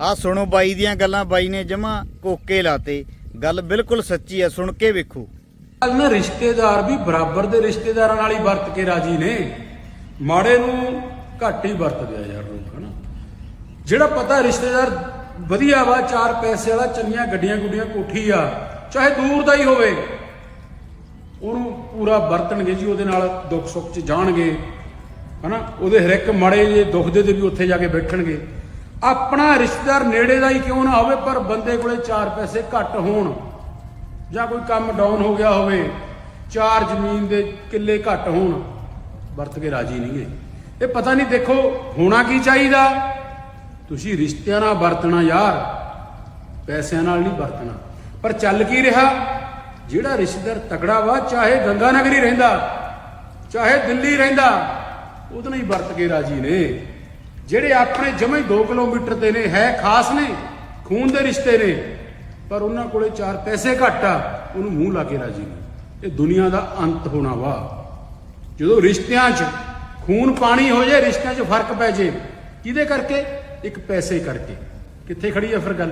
ਆ ਸੁਣੋ ਬਾਈ ਦੀਆਂ ਗੱਲਾਂ, ਬਾਈ ਨੇ ਜਮਾ ਕੋਕੇ ਲਾਤੇ। ਗੱਲ ਬਿਲਕੁਲ ਸੱਚੀ ਆ, ਸੁਣ ਕੇ ਵੇਖੋ। ਗੱਲ ਨਾ ਰਿਸ਼ਤੇਦਾਰ ਵੀ ਬਰਾਬਰ ਦੇ ਰਿਸ਼ਤੇਦਾਰਾਂ ਨਾਲ ਹੀ ਵਰਤ ਕੇ ਰਾਜੀ ਨੇ। ਮਾੜੇ ਨੂੰ ਘੱਟ ਹੀ ਵਰਤਦੇ ਆ ਯਾਰ ਲੋਕ, ਹਨਾ? ਜਿਹੜਾ ਪਤਾ ਰਿਸ਼ਤੇਦਾਰ ਵਧੀਆ ਵਾ, ਚਾਰ ਪੈਸੇ ਵਾਲਾ, ਚੰਗੀਆਂ ਗੱਡੀਆਂ ਗੁੱਡੀਆਂ ਕੋਠੀ ਆ, ਚਾਹੇ ਦੂਰ ਦਾ ਹੀ ਹੋਵੇ, ਉਹਨੂੰ ਪੂਰਾ ਵਰਤਣਗੇ ਜੀ, ਉਹਦੇ ਨਾਲ ਦੁੱਖ ਸੁੱਖ 'ਚ ਜਾਣਗੇ, ਹਨਾ? ਉਹਦੇ ਹਰ ਇੱਕ ਮਾੜੇ ਜੇ ਦੁੱਖ ਦੇ ਤੇ ਵੀ ਉੱਥੇ ਜਾ ਕੇ ਬੈਠਣਗੇ। ਆਪਣਾ ਰਿਸ਼ਤੇਦਾਰ ਨੇੜੇ ਦਾ ਹੀ ਕਿਉਂ ਨਾ ਹੋਵੇ, ਪਰ ਬੰਦੇ ਕੋਲੇ ਚਾਰ ਪੈਸੇ ਘੱਟ ਹੋਣ, ਜਾਂ ਕੋਈ ਕੰਮ ਡਾਊਨ ਹੋ ਗਿਆ ਹੋਵੇ, ਚਾਰ ਜ਼ਮੀਨ ਦੇ ਕਿੱਲੇ ਘੱਟ ਹੋਣ, ਵਰਤ ਕੇ ਰਾਜੀ ਨਹੀਂਗੇ ਇਹ ਪਤਾ ਨਹੀਂ ਦੇਖੋ, ਹੋਣਾ ਕੀ ਚਾਹੀਦਾ? ਤੁਸੀਂ ਰਿਸ਼ਤਿਆਂ ਨਾਲ ਵਰਤਣਾ ਯਾਰ, ਪੈਸਿਆਂ ਨਾਲ ਨਹੀਂ ਵਰਤਣਾ। ਪਰ ਚੱਲ ਕੀ ਰਿਹਾ? ਜਿਹੜਾ ਰਿਸ਼ਤੇਦਾਰ ਤਕੜਾ ਵਾ, ਚਾਹੇ ਗੰਗਾ ਨਗਰੀ ਰਹਿੰਦਾ, ਚਾਹੇ ਦਿੱਲੀ ਰਹਿੰਦਾ, ਉਹਦੇ ਨਾਲ ਹੀ ਵਰਤ ਕੇ ਰਾਜੀ ਨੇ। ਜਿਹੜੇ ਆਪਣੇ ਜਮੇ 2 ਕਿਲੋਮੀਟਰ ਤੇ ਨੇ, ਹੈ ਖਾਸ ਨੇ, ਖੂਨ ਦੇ ਰਿਸ਼ਤੇ ਨੇ, ਪਰ ਉਹਨਾਂ ਕੋਲੇ ਚਾਰ ਪੈਸੇ ਘੱਟ ਆ, ਉਹਨੂੰ ਮੂੰਹ ਲਾ ਕੇ ਰਾਜੀ ਨੇ ਇਹ ਦੁਨੀਆ ਦਾ ਅੰਤ ਹੋਣਾ ਵਾ। ਜਦੋਂ ਰਿਸ਼ਤਿਆਂ 'ਚ ਖੂਨ ਪਾਣੀ ਹੋ ਜਾਏ, ਰਿਸ਼ਤਿਆਂ 'ਚ ਫ਼ਰਕ ਪੈ ਜੇ ਕਿਹਦੇ ਕਰਕੇ? ਇੱਕ ਪੈਸੇ ਕਰਕੇ। ਕਿੱਥੇ ਖੜੀ ਆ ਫਿਰ ਗੱਲ?